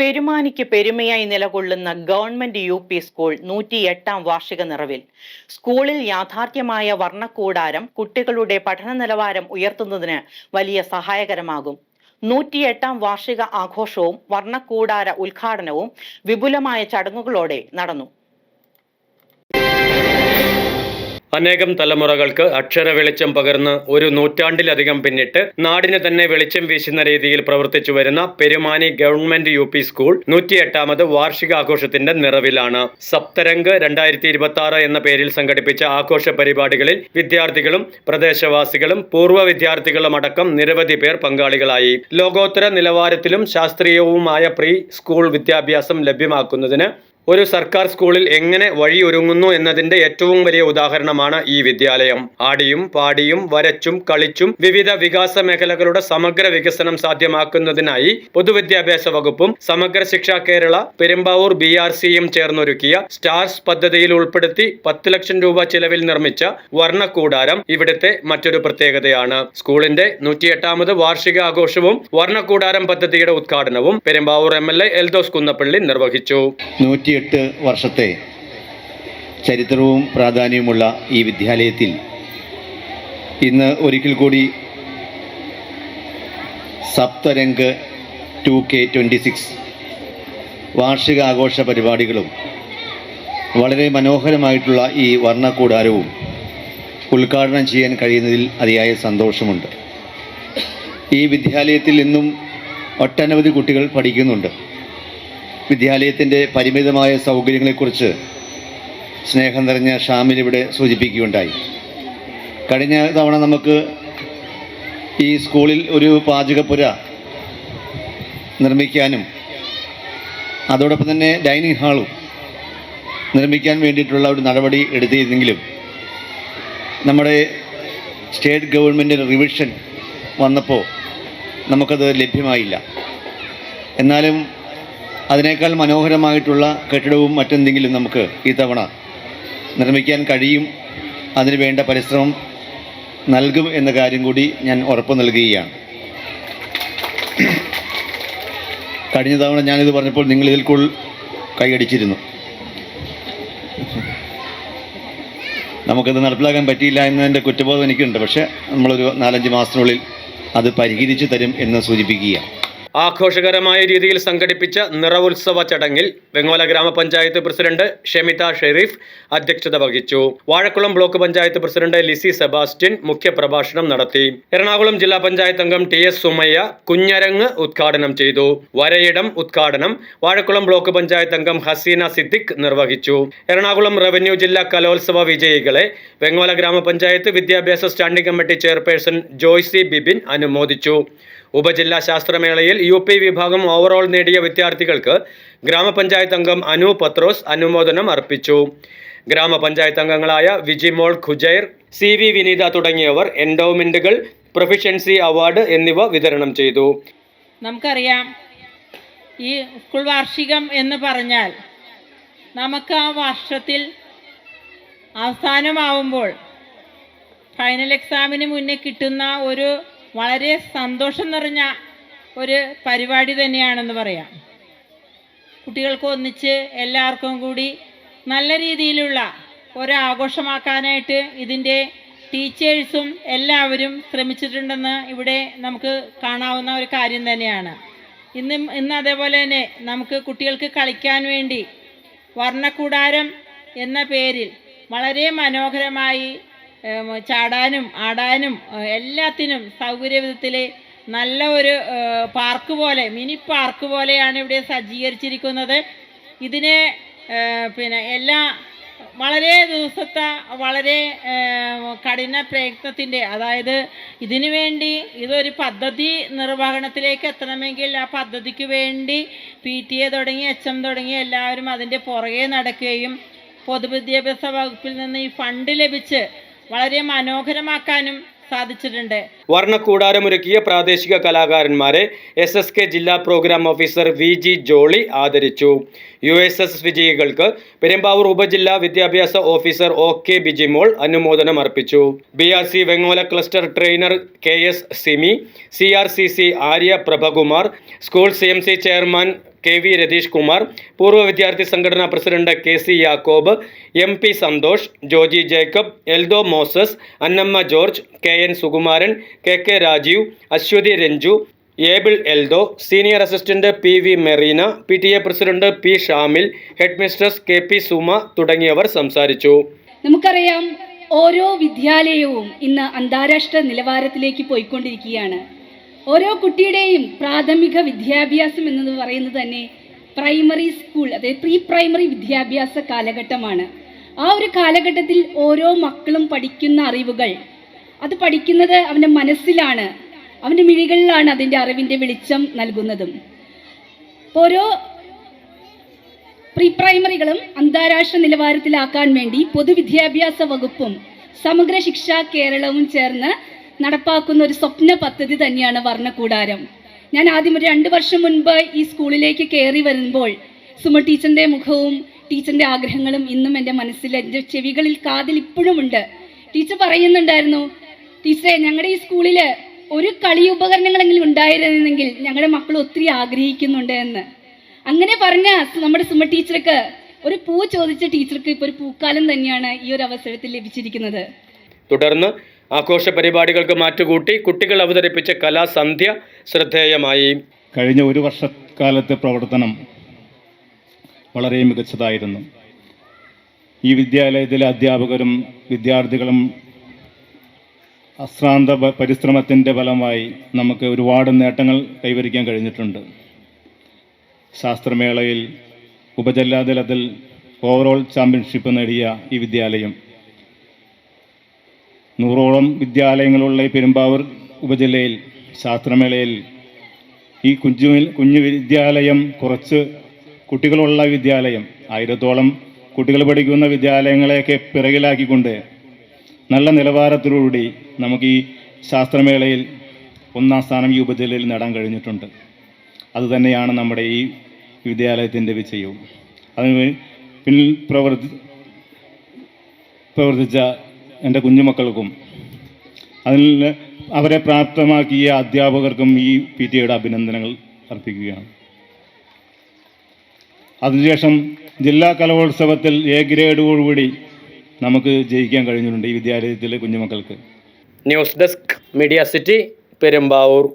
പെരുമാനിക്ക് പെരുമയായി നിലകൊള്ളുന്ന government U P school നൂറ്റി എട്ടാം വാർഷിക നിറവിൽ. സ്കൂളിൽ യാഥാർത്ഥ്യമായ വർണക്കൂടാരം കുട്ടികളുടെ പഠന നിലവാരം ഉയർത്തുന്നതിന് വലിയ സഹായകരമാകും. നൂറ്റിയെട്ടാം വാർഷിക ആഘോഷവും വർണക്കൂടാര ഉദ്ഘാടനവും വിപുലമായ ചടങ്ങുകളോടെ നടന്നു. അനേകം തലമുറകൾക്ക് അക്ഷര വെളിച്ചം പകർന്ന് ഒരു നൂറ്റാണ്ടിലധികം പിന്നിട്ട് നാടിന് തന്നെ വെളിച്ചം വീശുന്ന രീതിയിൽ പ്രവർത്തിച്ചു വരുന്ന Perumani government U P school നൂറ്റിയെട്ടാമത് വാർഷികാഘോഷത്തിന്റെ നിറവിലാണ്. സപ്തരംഗ് രണ്ടായിരത്തി ഇരുപത്തി ആറ് എന്ന പേരിൽ സംഘടിപ്പിച്ച ആഘോഷ പരിപാടികളിൽ വിദ്യാർത്ഥികളും പ്രദേശവാസികളും പൂർവ വിദ്യാർത്ഥികളും അടക്കം നിരവധി പേർ പങ്കാളികളായി. ലോകോത്തര നിലവാരത്തിലും ശാസ്ത്രീയവുമായ പ്രീ സ്കൂൾ വിദ്യാഭ്യാസം ലഭ്യമാക്കുന്നതിന് ഒരു സർക്കാർ സ്കൂളിൽ എങ്ങനെ വഴിയൊരുങ്ങുന്നു എന്നതിന്റെ ഏറ്റവും വലിയ ഉദാഹരണമാണ് ഈ വിദ്യാലയം. ആടിയും പാടിയും വരച്ചും കളിച്ചും വിവിധ വികാസ മേഖലകളുടെ സമഗ്ര വികസനം സാധ്യമാക്കുന്നതിനായി പൊതുവിദ്യാഭ്യാസ വകുപ്പും സമഗ്ര ശിക്ഷ കേരള പെരുമ്പാവൂർ ബി ആർ സിയും ചേർന്നൊരുക്കിയ സ്റ്റാർസ് പദ്ധതിയിൽ ഉൾപ്പെടുത്തി പത്ത് ലക്ഷം രൂപ ചിലവിൽ നിർമ്മിച്ച വർണക്കൂടാരം ഇവിടുത്തെ മറ്റൊരു പ്രത്യേകതയാണ്. സ്കൂളിന്റെ നൂറ്റിയെട്ടാമത് വാർഷികാഘോഷവും വർണക്കൂടാരം പദ്ധതിയുടെ ഉദ്ഘാടനവും Perumbavoor M L A Eldhose Kunnappilly നിർവഹിച്ചു. നൂറ്റിയെട്ട് വർഷത്തെ ചരിത്രവും പ്രാധാന്യവുമുള്ള ഈ വിദ്യാലയത്തിൽ ഇന്ന് ഒരിക്കൽ കൂടി Saptharang two K twenty six വാർഷികാഘോഷ പരിപാടികളും വളരെ മനോഹരമായിട്ടുള്ള ഈ വർണക്കൂടാരവും ഉദ്ഘാടനം ചെയ്യാൻ കഴിയുന്നതിൽ അതിയായ സന്തോഷമുണ്ട്. ഈ വിദ്യാലയത്തിൽ ഇന്നും ഒട്ടനവധി കുട്ടികൾ പഠിക്കുന്നുണ്ട്. വിദ്യാലയത്തിന്റെ പരിമിതമായ സൗകര്യങ്ങളെക്കുറിച്ച് സ്നേഹം നിറഞ്ഞ ഷാമിൽ ഇവിടെ സൂചിപ്പിക്കുകയുണ്ടായി. കഴിഞ്ഞ തവണ നമുക്ക് ഈ സ്കൂളിൽ ഒരു പാചകപ്പുര നിർമ്മിക്കാനും അതോടൊപ്പം തന്നെ ഡൈനിങ് ഹാളും നിർമ്മിക്കാൻ വേണ്ടിയിട്ടുള്ള ഒരു നടപടി എടുത്തിരുന്നെങ്കിലും നമ്മുടെ സ്റ്റേറ്റ് ഗവൺമെന്റിന്റെ റിവിഷൻ വന്നപ്പോൾ നമുക്കത് ലഭ്യമായില്ല. എന്നാലും അതിനേക്കാൾ മനോഹരമായിട്ടുള്ള കെട്ടിടവും മറ്റെന്തെങ്കിലും നമുക്ക് ഈ തവണ നിർമ്മിക്കാൻ കഴിയും? അതിന് വേണ്ട പരിശ്രമം നൽകും എന്ന കാര്യം കൂടി ഞാൻ ഉറപ്പ് നൽകുകയാണ്. കഴിഞ്ഞ തവണ ഞാനിത് പറഞ്ഞപ്പോൾ നിങ്ങൾ ഇതിൽ കൂടുതൽ കൈയടിച്ചിരുന്നു. നമുക്കത് നടപ്പിലാക്കാൻ പറ്റിയില്ല എന്നതിന്റെ കുറ്റബോധം എനിക്കുണ്ട്. പക്ഷേ നമ്മളൊരു നാലഞ്ച് മാസത്തിനുള്ളിൽ അത് പരിഹരിച്ചു തരും എന്ന് സൂചിപ്പിക്കുകയാണ്. ആഘോഷകരമായ രീതിയിൽ സംഘടിപ്പിച്ച നിറവുത്സവ ചടങ്ങിൽ വെങ്ങോല ഗ്രാമപഞ്ചായത്ത് പ്രസിഡന്റ് ഷെമിത ഷെരീഫ് അധ്യക്ഷത വഹിച്ചു. വാഴക്കുളം ബ്ലോക്ക് പഞ്ചായത്ത് പ്രസിഡന്റ് ലിസി സെബാസ്റ്റ്യൻ മുഖ്യപ്രഭാഷണം നടത്തി. എറണാകുളം ജില്ലാ പഞ്ചായത്ത് അംഗം ടി എസ് സുമയ്യ കുഞ്ഞരങ്ങ് ഉദ്ഘാടനം ചെയ്തു. വരയിടം ഉദ്ഘാടനം വാഴക്കുളം ബ്ലോക്ക് പഞ്ചായത്ത് അംഗം ഹസീന സിദ്ദിഖ് നിർവഹിച്ചു. എറണാകുളം റവന്യൂ ജില്ലാ കലോത്സവ വിജയികളെ വെങ്ങോല ഗ്രാമപഞ്ചായത്ത് വിദ്യാഭ്യാസ standing committee chairperson Joicy Bibin അനുമോദിച്ചു. ഉപജില്ലാ ശാസ്ത്രമേളയിൽ യു പി വിഭാഗം ഓവറോൾ നേടിയ വിദ്യാർത്ഥികൾക്ക് ഗ്രാമപഞ്ചായത്ത് അംഗം അനു പത്രോസ് അനുമോദനം അർപ്പിച്ചു. ഗ്രാമപഞ്ചായത്ത് അംഗങ്ങളായ വിജിമോൾ ഖുജൈർ സി വി വിനീത തുടങ്ങിയവർ എൻഡോമെന്റുകൾ പ്രൊഫിഷ്യൻസി അവാർഡ് എന്നിവ വിതരണം ചെയ്തു. നമുക്കറിയാം ഈ സ്കൂൾ വാർഷികം എന്ന് പറഞ്ഞാൽ നമുക്ക് ആ വർഷത്തിൽ അവസാനമാവുമ്പോൾ ഫൈനൽ എക്സാമിന് മുന്നേ കിട്ടുന്ന ഒരു വളരെ സന്തോഷം നിറഞ്ഞ ഒരു പരിപാടി തന്നെയാണെന്ന് പറയാം. കുട്ടികൾക്ക് ഒന്നിച്ച് എല്ലാവർക്കും കൂടി നല്ല രീതിയിലുള്ള ഒരാഘോഷമാക്കാനായിട്ട് ഇതിന്റെ ടീച്ചേഴ്സും എല്ലാവരും ശ്രമിച്ചിട്ടുണ്ടെന്ന് ഇവിടെ നമുക്ക് കാണാവുന്ന ഒരു കാര്യം തന്നെയാണ്. ഇന്ന് ഇന്ന് അതേപോലെ തന്നെ നമുക്ക് കുട്ടികൾക്ക് കളിക്കാൻ വേണ്ടി വർണക്കൂടാരം എന്ന പേരിൽ വളരെ മനോഹരമായി ചാടാനും ആടാനും എല്ലാത്തിനും സൗകര്യവിധത്തിൽ നല്ല ഒരു പാർക്ക് പോലെ മിനി പാർക്ക് പോലെയാണ് ഇവിടെ സജ്ജീകരിച്ചിരിക്കുന്നത്. ഇതിനെ പിന്നെ എല്ലാ വളരെ ദിവസത്തെ വളരെ കഠിന പ്രയത്നത്തിന്റെ അതായത് ഇതിനു വേണ്ടി ഇതൊരു പദ്ധതി നിർവഹണത്തിലേക്ക് എത്തണമെങ്കിൽ ആ പദ്ധതിക്ക് വേണ്ടി പി ടി എ തുടങ്ങി എച്ച് എം തുടങ്ങി എല്ലാവരും അതിന്റെ പുറകെ നടക്കുകയും പൊതുവിദ്യാഭ്യാസ വകുപ്പിൽ നിന്ന് ഈ ഫണ്ട് ലഭിച്ച് വളരെ മനോഹരമാക്കാനും സാധിച്ചിട്ടുണ്ട്. വർണക്കൂടാരമൊരുക്കിയ പ്രാദേശിക കലാകാരന്മാരെ എസ് എസ് കെ ജില്ലാ programme officer V G Jolly ആദരിച്ചു. യു എസ് എസ് വിജയികൾക്ക് പെരുമ്പാവൂർ ഉപജില്ലാ വിദ്യാഭ്യാസ ഓഫീസർ ഒ കെ ബിജിമോൾ അനുമോദനം അർപ്പിച്ചു. B R C Vengola cluster trainer K S Simi C R C C Arya Prabhakumar school C M C chairman K V Ratheesh Kumar പൂർവ വിദ്യാർത്ഥി സംഘടനാ president K C Yakob M P Santhosh Joji Jacob Eldho Moses Annamma George K N Sukumaran K K Rajeev Aswathy Ranju Abel Eldho senior assistant P V Merina P T A president P Shamil head mistress K P Suma തുടങ്ങിയവർ സംസാരിച്ചു. നമുക്കറിയാം ഓരോ വിദ്യാലയവും ഇന്ന് അന്താരാഷ്ട്ര നിലവാരത്തിലേക്ക് പോയിക്കൊണ്ടിരിക്കുകയാണ്. ഓരോ കുട്ടിയുടെയും പ്രാഥമിക വിദ്യാഭ്യാസം എന്നത് പറയുന്നത് തന്നെ പ്രൈമറി സ്കൂൾ അതായത് പ്രീ പ്രൈമറി വിദ്യാഭ്യാസ കാലഘട്ടമാണ്. ആ ഒരു കാലഘട്ടത്തിൽ ഓരോ മക്കളും പഠിക്കുന്ന അറിവുകൾ അത് പഠിക്കുന്നത് അവന്റെ മനസ്സിലാണ് അവന്റെ മിഴികളിലാണ് അതിന്റെ അറിവിന്റെ വെളിച്ചം നൽകുന്നതും. ഓരോ പ്രീ പ്രൈമറികളും അന്താരാഷ്ട്ര നിലവാരത്തിലാക്കാൻ വേണ്ടി പൊതുവിദ്യാഭ്യാസ വകുപ്പും സമഗ്ര ശിക്ഷ കേരളവും ചേർന്ന് നടപ്പാക്കുന്ന ഒരു സ്വപ്ന പദ്ധതി തന്നെയാണ് വർണക്കൂടാരം. ഞാൻ ആദ്യം ഒരു രണ്ട് വർഷം മുൻപ് ഈ സ്കൂളിലേക്ക് കയറി വരുമ്പോൾ സുമ ടീച്ചറിന്റെ മുഖവും ടീച്ചറിന്റെ ആഗ്രഹങ്ങളും ഇന്നും എന്റെ മനസ്സിൽ എന്റെ ചെവികളിൽ കാതിൽ ഇപ്പോഴും ഉണ്ട്. ടീച്ചർ പറയുന്നുണ്ടായിരുന്നു ടീച്ചറെ ഞങ്ങളുടെ ഈ സ്കൂളിൽ ഒരു കളി ഉപകരണങ്ങളെങ്കിലും ഉണ്ടായിരുന്നെങ്കിൽ ഞങ്ങളുടെ മക്കൾ ഒത്തിരി ആഗ്രഹിക്കുന്നുണ്ട് എന്ന്. അങ്ങനെ പറഞ്ഞ നമ്മുടെ സുമ ടീച്ചർക്ക് ഒരു പൂ ചോദിച്ച ടീച്ചർക്ക് ഇപ്പോൾ ഒരു പൂക്കാലം തന്നെയാണ് ഈ ഒരു അവസരത്തിൽ ലഭിച്ചിരിക്കുന്നത്. തുടർന്ന് ആഘോഷ പരിപാടികൾക്ക് മാറ്റുകൂട്ടി കുട്ടികൾ അവതരിപ്പിച്ച കലാസന്ധ്യ ശ്രദ്ധേയമായി. കഴിഞ്ഞ ഒരു വർഷക്കാലത്തെ പ്രവർത്തനം വളരെ മികച്ചതായിരുന്നു. ഈ വിദ്യാലയത്തിലെ അധ്യാപകരും വിദ്യാർത്ഥികളും അശ്രാന്ത പരിശ്രമത്തിന്റെ ഫലമായി നമുക്ക് ഒരുപാട് നേട്ടങ്ങൾ കൈവരിക്കാൻ കഴിഞ്ഞിട്ടുണ്ട്. ശാസ്ത്രമേളയിൽ ഉപജില്ലാതലത്തിൽ ഓവറോൾ ചാമ്പ്യൻഷിപ്പ് നേടിയ ഈ വിദ്യാലയം നൂറോളം വിദ്യാലയങ്ങളുള്ള ഈ പെരുമ്പാവൂർ ഉപജില്ലയിൽ ശാസ്ത്രമേളയിൽ ഈ കുഞ്ഞു കുഞ്ഞു വിദ്യാലയം കുറച്ച് കുട്ടികളുള്ള വിദ്യാലയം ആയിരത്തോളം കുട്ടികൾ പഠിക്കുന്ന വിദ്യാലയങ്ങളെയൊക്കെ പിറകിലാക്കിക്കൊണ്ട് നല്ല നിലവാരത്തോടുകൂടി നമുക്ക് ഈ ശാസ്ത്രമേളയിൽ ഒന്നാം സ്ഥാനം ഈ ഉപജില്ലയിൽ നേടാൻ കഴിഞ്ഞിട്ടുണ്ട്. അതുതന്നെയാണ് നമ്മുടെ ഈ വിദ്യാലയത്തിന്റെ വിജയവും. അതിന് പിന്നിൽ പ്രവർത്തി പ്രവർത്തിച്ച എന്റെ കുഞ്ഞുമക്കൾക്കും അതിൽ അവരെ പ്രാപ്തമാക്കിയ അധ്യാപകർക്കും ഈ പി ടി എയുടെ അഭിനന്ദനങ്ങൾ അർപ്പിക്കുകയാണ്. അതിനുശേഷം ജില്ലാ കലോത്സവത്തിൽ എ ഗ്രേഡോടുകൂടി നമുക്ക് ജയിക്കാൻ കഴിഞ്ഞിട്ടുണ്ട് ഈ വിദ്യാലയത്തിലെ കുഞ്ഞുമക്കൾക്ക്. News desk media city Perumbavoor.